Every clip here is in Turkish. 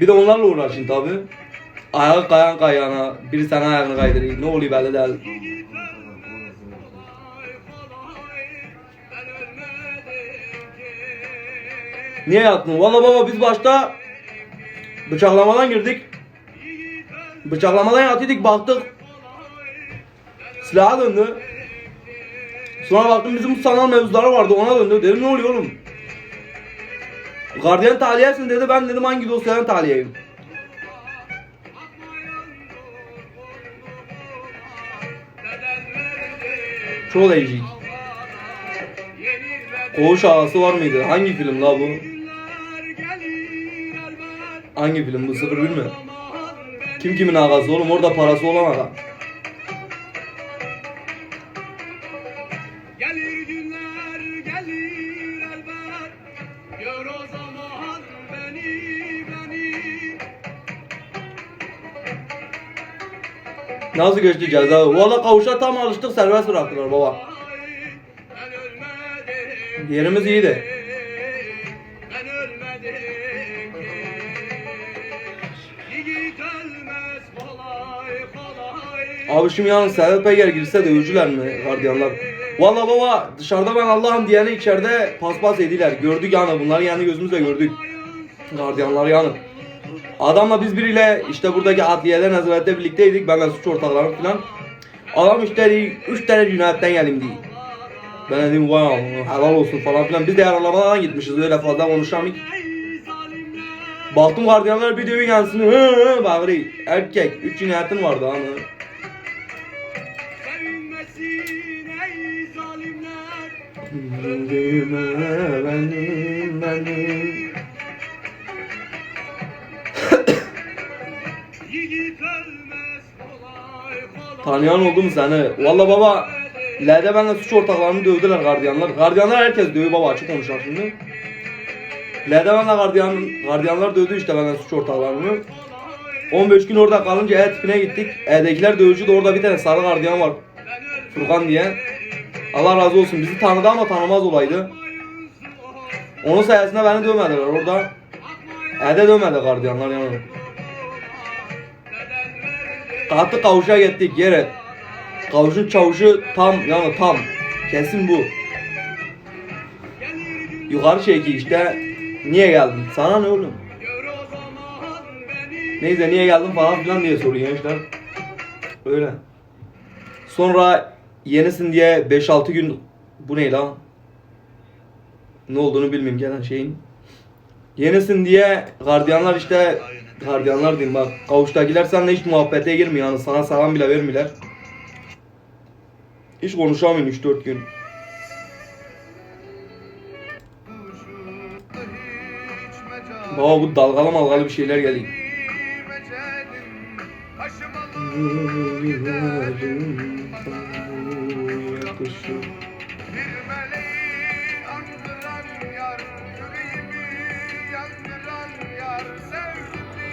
bir de onlarla uğraşın tabi. Ayağı kayan kayana, biri sana ayağını kaydırıyor. Ne oluyor belli değil. Niye yattın? Valla baba biz başta bıçaklamadan girdik. Bıçaklamadan yattıydık baktık. Silaha döndü. Sonra baktım bizim sanal mevzuları vardı ona döndü. Dedim ne oluyor oğlum? Gardiyan tahliyesin dedi. Ben dedim hangi dosyadan tahliyeyim? Çok değişik. Koğuş ağası var mıydı? Hangi film la bu? Hangi film bu? 01 mi? Kim kimin ağası oğlum? Orada parası olan adam. Nasıl geçti ceza? Valla kavuşa tam alıştık serbest bıraktılar baba. Yerimiz iyiydi. Abi şimdi yalnız Sedat Peker girse dövücüler mi gardiyanlar? Valla baba dışarıda ben Allah'ım diyeni içeride paspas ediler. Gördük yani bunları yani gözümüzle gördük. Gardiyanlar yani. Adamla biz biriyle işte buradaki adliyede nezarette birlikteydik. Ben ve suç ortaklarım falan. Adam işte dedi, üç tane cinayetten geldim diye. Ben dedim vay helal olsun falan filan. Biz de yaralamadan gitmişiz öyle fazla zalimler Baktım gardiyanlar bir düğün yansın. Hı hı bağırıyor. Erkek. Üç cinayetin vardı zalimler Öldüğüme benim benim. Tanıyan oldu mu seni? Valla baba L'de benimle suç ortaklarını dövdüler gardiyanlar. Gardiyanlar herkes dövüyor baba açık konuşalım şimdi. L'de benimle gardiyan, gardiyanlar dövdü işte benimle suç ortaklarını. 15 gün orada kalınca E tipine gittik. E'dekiler dövücü de orada bir tane sarı gardiyan var. Furkan diye. Allah razı olsun bizi tanıdı ama tanımaz olaydı. Onun sayesinde beni dövmediler orada. E'de dövmedi gardiyanlar yani. Kalktık kavuşa gittik yere. Kavuşun çavuşu tam yani tam. Kesin bu. Yukarı çeki işte. Niye geldin? Sana ne oğlum? Neyse niye geldin falan filan diye soruyor gençler. Öyle. Sonra yenisin diye 5-6 gün bu ne lan? Ne olduğunu bilmiyorum gelen şeyin. Yenisin diye gardiyanlar işte gardiyanlar diyeyim bak kavuştakiler seninle hiç muhabbete girmiyor yani sana selam bile vermiyorlar. Hiç konuşamıyorsun 3-4 gün. Baba bu dalgalı malgalı bir şeyler geliyor.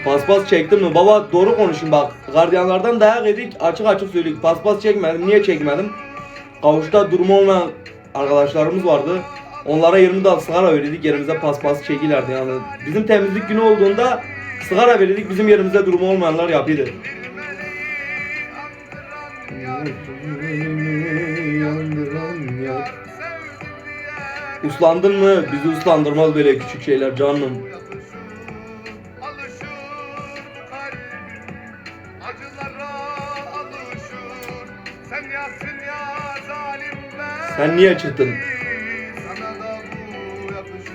Paspas çektim mi? Baba doğru konuşayım bak. Gardiyanlardan dayak yedik açık açık söyleyeyim. Paspas çekmedim. Niye çekmedim? Kavuşta durumu olmayan arkadaşlarımız vardı. Onlara 20 dal sigara verirdik yerimize paspas çekilerdi yani. Bizim temizlik günü olduğunda sigara verirdik bizim yerimize durumu olmayanlar yapıyordu. Uslandın mı? Bizi uslandırmaz böyle küçük şeyler canım. Sen niye çıktın?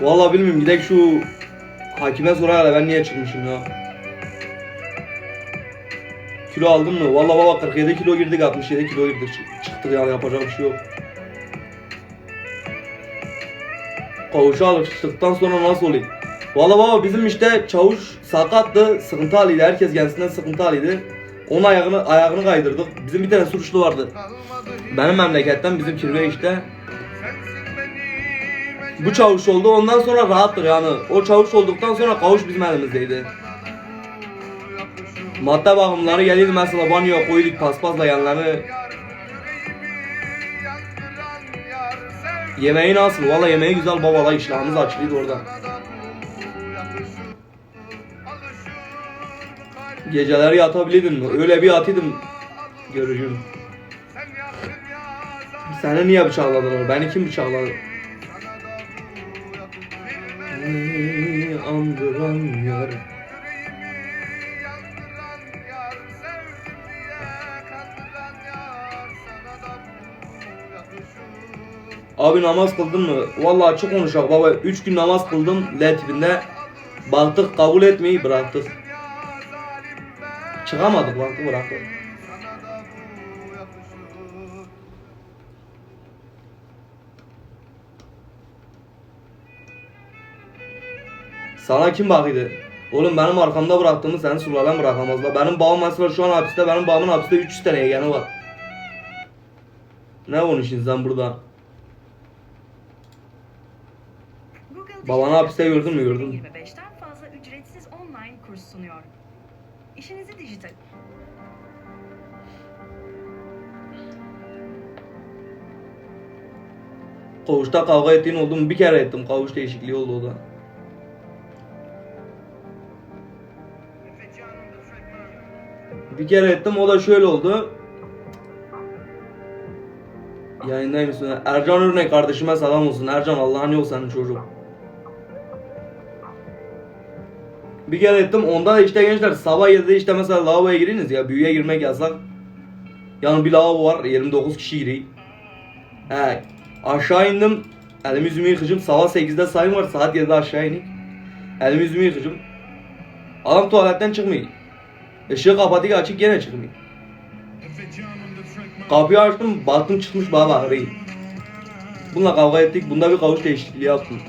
Vallahi bilmiyorum gidek şu hakime sorayla ben niye çıkmışım ya. Kilo aldın mı? Vallahi baba 47 kilo girdik 67 kilo girdik Çık- çıktık yani yapacak bir şey yok. Kavuşa alıştıktan sonra nasıl olayım? Vallahi baba bizim işte çavuş sakattı, sıkıntı haliydi. Herkes kendisinden sıkıntı haliydi. Onun ayağını ayağını kaydırdık. Bizim bir tane suçlu vardı. Benim memleketten bizim kirve işte. Bu çavuş oldu ondan sonra rahattır yani. O çavuş olduktan sonra kavuş bizim elimizdeydi. Madde bakımları geliyordu mesela banyoya koyduk paspasla yanlarını. Yemeği nasıl? Valla yemeği güzel babala iştahımız açılıydı orada. Geceleri yatabilirdin mi? Öyle bir yatıydım. Görücüm. Seni niye bıçakladılar? Beni kim bıçakladı? Andıran yar. Abi namaz kıldın mı? Vallahi açık konuşak baba. 3 gün namaz kıldım L tipinde. Baktık kabul etmeyi bıraktık. Çıkamadık baktık bıraktık. Sana kim bakıyordu? Oğlum benim arkamda bıraktığımı senin sülalen bırakamazlar. Benim babam mesela şu an hapiste, benim babamın hapiste 300 tane yeğeni var. Ne konuşuyorsun sen burada? Dijital hapiste gördün mü, gördün mü? 25'ten fazla ücretsiz online kurs sunuyor. İşinizi dijital. Koğuşta kavga ettiğin oldu mu? Bir kere ettim. Koğuş değişikliği oldu o da. Bir kere ettim o da şöyle oldu. Yayındayım üstüne. Ercan Örnek kardeşime selam olsun. Ercan Allah'ın yol senin çocuk. Bir kere ettim. Onda da işte gençler sabah 7'de işte mesela lavaboya giriniz ya. Büyüye girmek yasak. Yani bir lavabo var. 29 kişi giriyor. He. Aşağı indim. Elimi yüzümü yıkacağım. Sabah 8'de sayım var. Saat 7'de aşağı inik. Elimi yüzümü yıkacağım. Adam tuvaletten çıkmıyor. Işığı kapatıyor açık gene çıkmıyor. Kapıyı açtım baktım çıkmış bana bakıyor. Bununla kavga ettik. Bunda bir kavuş değişikliği yaptım.